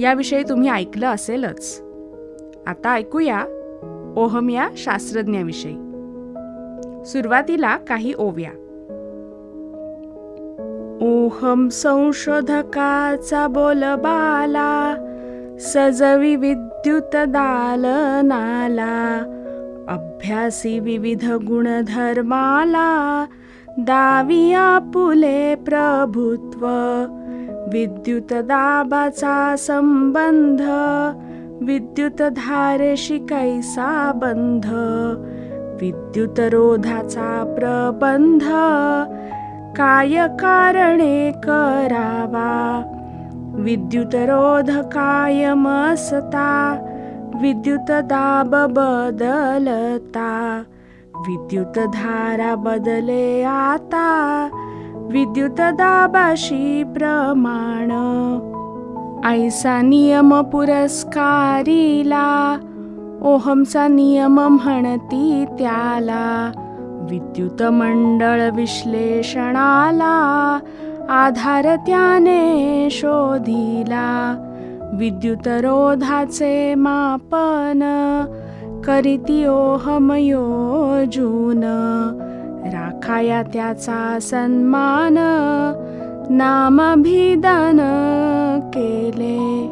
याविषयी तुम्ही ऐकलं असेलच. आता ऐकूया ओहम या शास्त्रज्ञाविषयी. सुरुवातीला काही ओव्या. ओहम संशोधकाचा बोलबाला सजवी विद्युत दालनाला अभ्यासी विविध गुणधर्माला दाविया पुले प्रभुत्व विद्युत दाबाचा संबंध विद्युत धारेशी कैसा बंध विद्युत रोधाचा प्रबंध काय कारणे करावा विद्युत रोध कायमसता विद्युत दाब बदलता विद्युत धारा बदले आता विद्युत दाबाशी प्रमाण. ऐसा नियम पुरस्कारीला ओहमचा नियम म्हणती त्याला. विद्युत मंडळ विश्लेषणाला आधार त्याने शोधिला. विद्युतरोधाचे मापन करीती राखाया त्याचा सन्मान नामभिदान केले.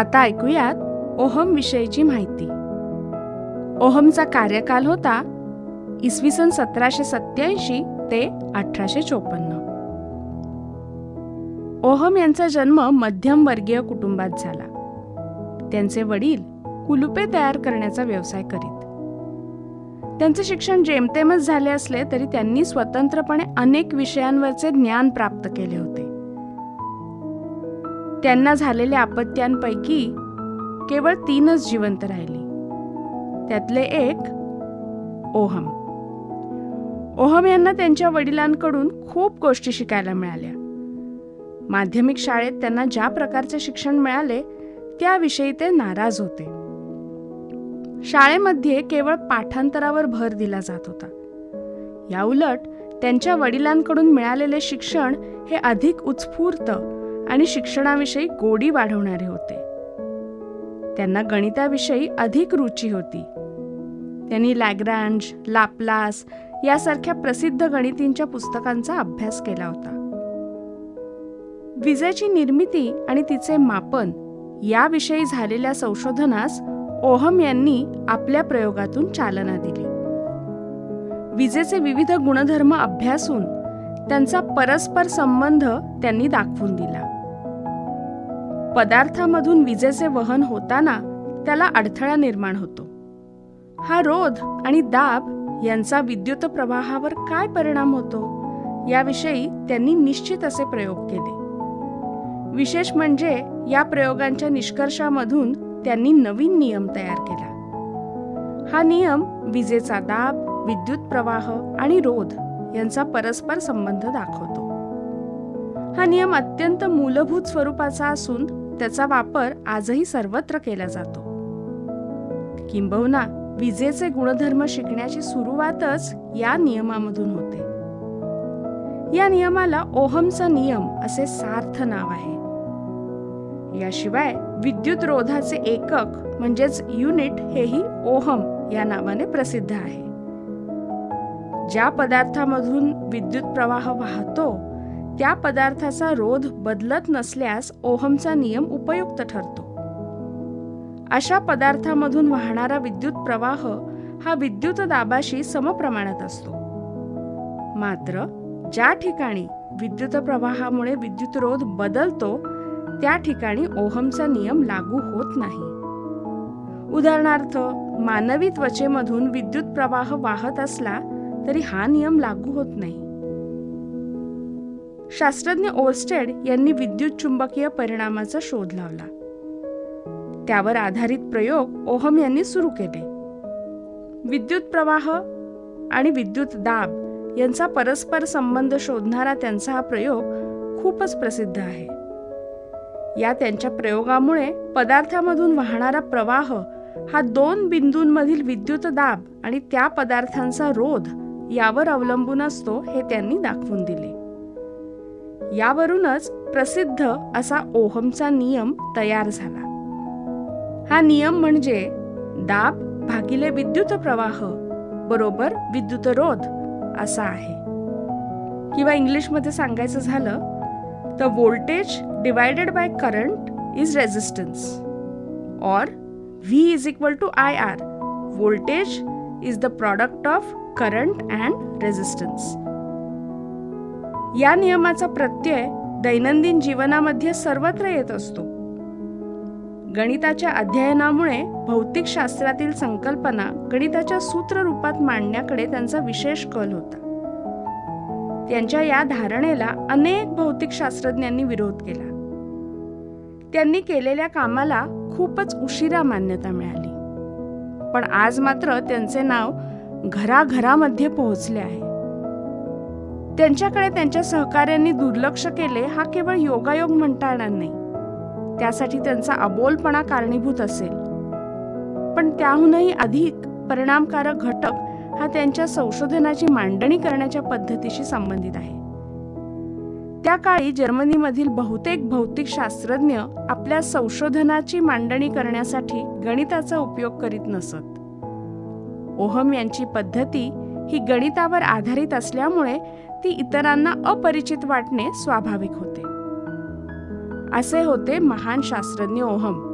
आता ऐकूयात ओहम विषयीची माहिती. ओहमचा कार्यकाल होता इसवी सन सतराशे सत्याऐंशी ते अठराशे चोपन्न. ओहम यांचा जन्म मध्यमवर्गीय कुटुंबात झाला. त्यांचे वडील कुलुपे तयार करण्याचा व्यवसाय करीत. त्यांचे शिक्षण जेमतेमच झाले असले तरी त्यांनी स्वतंत्रपणे अनेक विषयांवरचे ज्ञान प्राप्त केले होते. त्यांना झालेल्या आपत्त्यांपैकी केवळ तीनच जिवंत राहिली. त्यातले एक ओहम. ओहम यांना त्यांच्या वडिलांकडून खूप गोष्टी शिकायला मिळाल्या. माध्यमिक शाळेत त्यांना ज्या प्रकारचे शिक्षण मिळाले त्याविषयी ते नाराज होते. शाळेमध्ये केवळ पाठांतरावर भर दिला जात होता. याउलट त्यांच्या वडिलांकडून मिळालेले शिक्षण हे अधिक उत्स्फूर्त आणि शिक्षणाविषयी गोडी वाढवणारे होते. त्यांना गणिताविषयी अधिक रुची होती. त्यांनी लॅग्रांज लाप्लास यासारख्या प्रसिद्ध गणितींच्या पुस्तकांचा अभ्यास केला होता. विजेची निर्मिती आणि तिचे मापन याविषयी झालेल्या संशोधनास ओहम यांनी आपल्या प्रयोगातून चालना दिली. विजेचे विविध गुणधर्म अभ्यासून त्यांचा परस्पर संबंध त्यांनी दाखवून दिला. पदार्थामधून विजेचे वहन होताना त्याला अडथळा निर्माण होतो. हा रोध आणि दाब यांचा विद्युत प्रवाहावर काय परिणाम होतो याविषयी त्यांनी निश्चित असे प्रयोग केले. विशेष म्हणजे या प्रयोगांच्या निष्कर्षामधून त्यांनी नवीन नियम तयार केला. हा नियम विजेचा दाब विद्युत प्रवाह आणि रोध यांचा परस्पर संबंध दाखवतो. हा नियम अत्यंत मूलभूत स्वरूपाचा असून त्याचा वापर आजही सर्वत्र केला जातो. किंबहुना विजेचे गुणधर्म शिकण्याची सुरुवातच या नियमामधून होते. या नियमाला ओहमचा नियम असे सार्थ नाव आहे. याशिवाय विद्युत रोधाचे एकक म्हणजेच युनिट हेही ओहम या नावाने प्रसिद्ध आहे. ज्या पदार्थामधून विद्युत प्रवाह वाहतो त्या पदार्थाचा रोध बदलत नसल्यास ओहमचा नियम उपयुक्त ठरतो. अशा पदार्थामधून वाहणारा विद्युत प्रवाह हा विद्युत दाबाशी समप्रमाणात असतो. मात्र ज्या ठिकाणी विद्युत प्रवाहामुळे विद्युत रोध बदलतो त्या ठिकाणी ओहमचा नियम लागू होत नाही. उदाहरणार्थ मानवी त्वचेमधून विद्युत प्रवाह वाहत असला तरी हा नियम लागू होत नाही. शास्त्रज्ञ ओल्स्टेड यांनी विद्युत चुंबकीय परिणामाचा शोध लावला. त्यावर आधारित प्रयोग ओहम यांनी सुरू केले. विद्युत प्रवाह आणि विद्युत दाब यांचा परस्पर संबंध शोधणारा त्यांचा हा प्रयोग खूपच प्रसिद्ध आहे. या त्यांच्या प्रयोगामुळे पदार्थामधून वाहणारा प्रवाह हा दोन बिंदूंमधील विद्युत दाब आणि त्या पदार्थांचा रोध यावर अवलंबून असतो हे त्यांनी दाखवून दिले. यावरूनच प्रसिद्ध असा ओहमचा नियम तयार झाला. हा नियम म्हणजे दाब भागिले विद्युत प्रवाह बरोबर विद्युत रोध असा आहे. किंवा इंग्लिशमध्ये सांगायचं झालं the voltage divided by current is resistance और V is equal to IR. Voltage is the product of current and resistance. या नियमाचा प्रत्यय दैनंदिन जीवनामध्ये सर्वत्र येत असतो गणिताच्या अध्ययनामुळे भौतिक शास्त्रातील संकल्पना गणिताच्या सूत्ररूपात मांडण्याकडे त्यांचा विशेष कल होता त्यांच्या या धारणेला अनेक भौतिक शास्त्रज्ञांनी विरोध केला. त्यांनी केलेल्या कामाला खूपच उशिरा मान्यता मिळाली. पण आज मात्र त्यांचे नाव घराघरामध्ये पोहोचले आहे. त्यांच्याकडे त्यांच्या सहकाऱ्यांनी दुर्लक्ष केले हा केवळ योगायोग म्हणता येणार नाही. त्यासाठी त्यांचा अबोलपणा कारणीभूत असेल. पण त्याहूनही अधिक परिणामकारक घटक हा त्यांच्या संशोधनाची मांडणी करण्याच्या पद्धतीशी संबंधित आहे. त्या काळी जर्मनीमधील बहुतेक भौतिक शास्त्रज्ञ आपल्या संशोधनाची मांडणी करण्यासाठी गणिताचा उपयोग करीत नसत. ओहम यांची पद्धती ही गणितावर आधारित असल्यामुळे ती इतरांना अपरिचित वाटणे स्वाभाविक होते. असे होते महान शास्त्रज्ञ ओहम.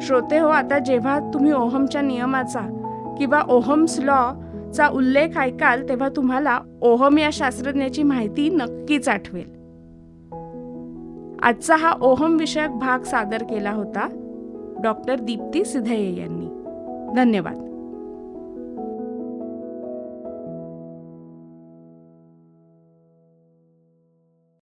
श्रोते हो आता जेव्हा तुम्ही ओहमच्या नियमाचा किंवा ओहम्स लॉ चा उल्लेख ऐकाल तेव्हा तुम्हाला ओहम या शास्त्रज्ञाची माहिती नक्कीच आठवेल. आजचा हा ओहम विषयक भाग सादर केला होता डॉक्टर दीप्ती सिधये यांनी. धन्यवाद.